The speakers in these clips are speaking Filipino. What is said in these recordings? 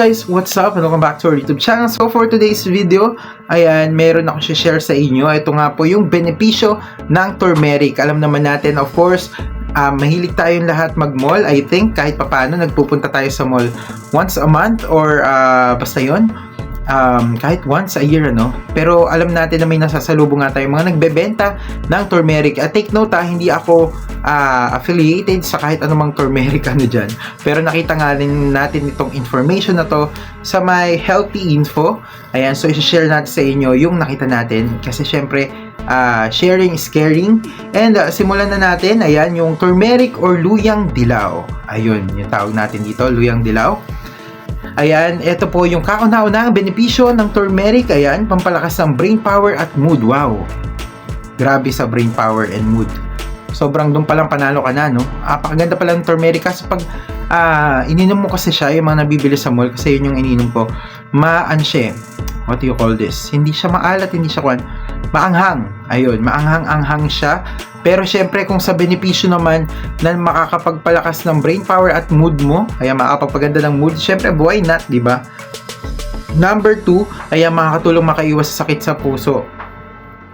guys, what's up? Welcome back to our YouTube channel. So for today's video, ayan, meron ako share sa inyo. Ito nga po yung benepisyo ng turmeric. Alam naman natin, of course, uh, mahilig tayong lahat mag-mall. I think kahit papano, nagpupunta tayo sa mall once a month or uh, basta yon um, kahit once a year, ano? Pero alam natin na may nasasalubong nga tayo mga nagbebenta ng turmeric. At take note ha, hindi ako uh, affiliated sa kahit anumang turmeric ano dyan. Pero nakita nga rin natin itong information na to sa my healthy info. Ayan, so i-share natin sa inyo yung nakita natin. Kasi syempre, uh, sharing is caring. And uh, simulan na natin, ayan, yung turmeric or luyang dilaw. Ayun, yung tawag natin dito, luyang dilaw. Ayan, ito po yung kauna-unahang benepisyo ng turmeric. Ayan, pampalakas ng brain power at mood. Wow! Grabe sa brain power and mood. Sobrang doon palang panalo ka na, no? Apakaganda pala ng turmeric kasi pag uh, ininom mo kasi siya, yung mga nabibili sa mall, kasi yun yung ininom ko, maan siya. What do you call this? Hindi siya maalat, hindi siya kwan. Maanghang. Ayun, maanghang-anghang siya. Pero syempre kung sa benepisyo naman na makakapagpalakas ng brain power at mood mo, kaya makakapagpaganda ng mood, syempre why not, di ba? Number 2, ay makakatulong makaiwas sa sakit sa puso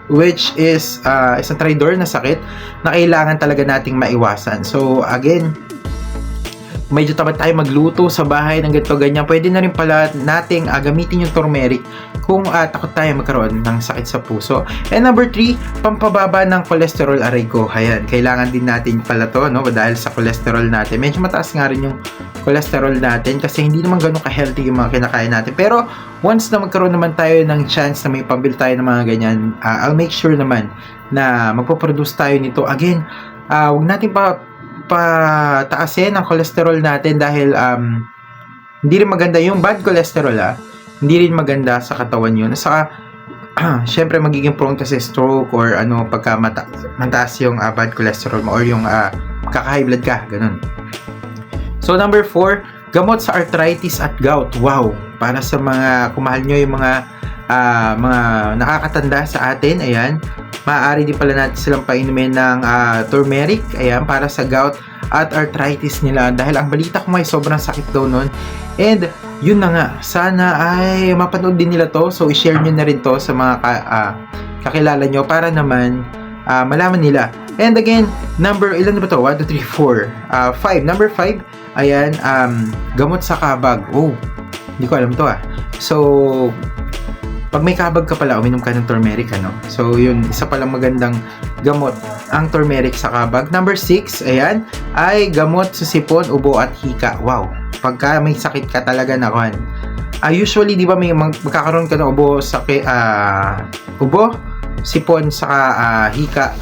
which is uh, isang traitor na sakit na kailangan talaga nating maiwasan. So again, medyo tamad tayo magluto sa bahay ng ganito ganyan, pwede na rin pala nating uh, gamitin yung turmeric kung uh, takot tayo magkaroon ng sakit sa puso. And number 3, pampababa ng cholesterol aray ko. Ayan, kailangan din natin pala to, no? Dahil sa cholesterol natin. Medyo mataas nga rin yung cholesterol natin kasi hindi naman ganun ka-healthy yung mga kinakain natin. Pero once na magkaroon naman tayo ng chance na may pambil tayo ng mga ganyan, uh, I'll make sure naman na magpo-produce tayo nito. Again, uh, wag natin pa pataasin ang cholesterol natin dahil um, hindi rin maganda yung bad cholesterol ah hindi rin maganda sa katawan yun. Saka, uh, syempre magiging prone kasi stroke or ano pagka mata mataas yung uh, bad cholesterol mo or yung uh, kaka-high blood ka, ganun. So number 4, gamot sa arthritis at gout. Wow, para sa mga kumahal nyo yung mga uh, mga nakakatanda sa atin, ayan, maaari din pala natin silang painumin ng uh, turmeric, ayan, para sa gout at arthritis nila dahil ang balita ko may sobrang sakit daw nun. And yun na nga, sana ay mapanood din nila to. So, i-share nyo na rin to sa mga ka, uh, kakilala nyo para naman uh, malaman nila. And again, number, ilan na ba to? 1, 2, 3, 4. Uh, 5. Number 5, ayan, um, gamot sa kabag. Oh, hindi ko alam to ah. So, pag may kabag ka pala, uminom ka ng turmeric, ano? So, yun, isa palang magandang gamot ang turmeric sa kabag. Number 6, ayan, ay gamot sa sipon, ubo at hika. Wow, pagka may sakit ka talaga na kan. Uh, usually, di ba, may mag- magkakaroon ka ng ubo, sa uh, ubo, sipon, saka uh, hika.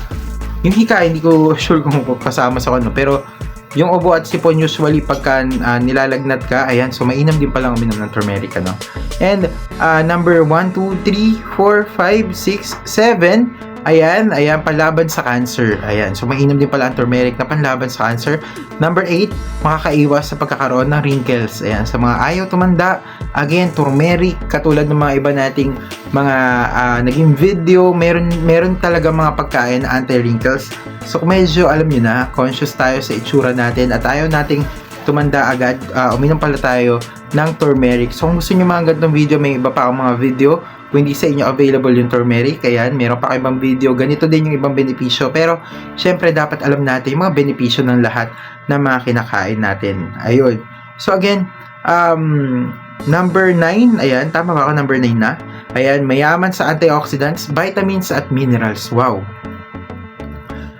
Yung hika, hindi ko sure kung kasama sa ano, pero yung ubo at sipon usually pagka uh, nilalagnat ka, ayan, so mainam din palang uminom ng turmeric, ano. And uh, number 1, 2, 3, 4, 5, 6, 7, Ayan, ayan, panlaban sa cancer. Ayan, so mainam din pala ang turmeric na panlaban sa cancer. Number 8, makakaiwas sa pagkakaroon ng wrinkles. Ayan, sa mga ayaw tumanda, again, turmeric, katulad ng mga iba nating mga uh, naging video, meron, meron talaga mga pagkain na anti-wrinkles. So medyo, alam niyo na, conscious tayo sa itsura natin at ayaw nating tumanda agad, uh, uminom pala tayo ng turmeric. So kung gusto niyo mga ganitong video, may iba pa akong mga video kung hindi sa inyo available yung turmeric, ayan, meron pa ibang video, ganito din yung ibang benepisyo. Pero, syempre, dapat alam natin yung mga benepisyo ng lahat ng mga kinakain natin. Ayun. So, again, um, number 9, ayan, tama ba ako, number 9 na? Ayan, mayaman sa antioxidants, vitamins at minerals. Wow.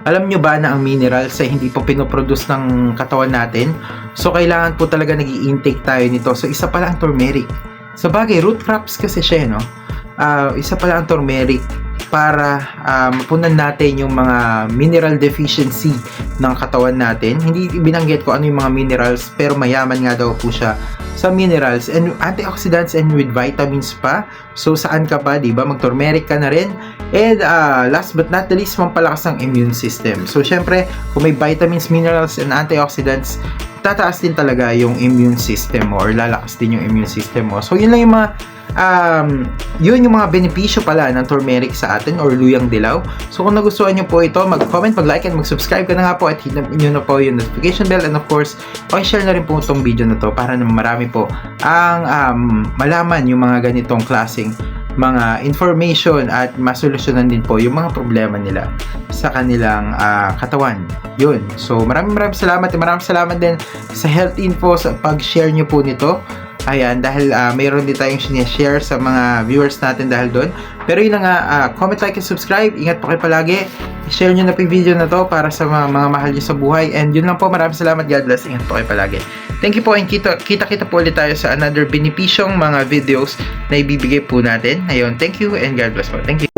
Alam nyo ba na ang minerals ay hindi po pinoproduce ng katawan natin? So, kailangan po talaga nag intake tayo nito. So, isa pala ang turmeric. Sa bagay, root crops kasi siya, no? uh, isa pala ang turmeric para uh, mapunan natin yung mga mineral deficiency ng katawan natin. Hindi binanggit ko ano yung mga minerals pero mayaman nga daw po siya sa minerals and antioxidants and with vitamins pa. So saan ka pa, 'di ba? Mag-turmeric ka na rin. And uh, last but not the least, mampalakas ang immune system. So syempre, kung may vitamins, minerals and antioxidants, tataas din talaga yung immune system mo or lalakas din yung immune system mo. So, yun lang yung mga um, yun yung mga benepisyo pala ng turmeric sa atin or luyang dilaw. So, kung nagustuhan nyo po ito, mag-comment, mag-like, and mag-subscribe ka na nga po at hit nyo na po yung notification bell and of course, pakishare na rin po itong video na to para naman marami po ang um, malaman yung mga ganitong klaseng mga information at masolusyonan din po yung mga problema nila sa kanilang ah, katawan. Yun. So, maraming maraming salamat. at Maraming salamat din sa Health Info sa pag-share nyo po nito. Ayan, dahil ah, mayroon din tayong sinishare sa mga viewers natin dahil doon. Pero yun na nga, ah, comment, like, and subscribe. Ingat po kayo palagi. Share nyo na po yung video na to para sa mga, mga mahal nyo sa buhay. And yun lang po, maraming salamat. God bless. Ingat po kayo palagi. Thank you po and kita, kita-kita po ulit tayo sa another benepisyong mga videos na ibibigay po natin. Ayun, thank you and God bless po. Thank you.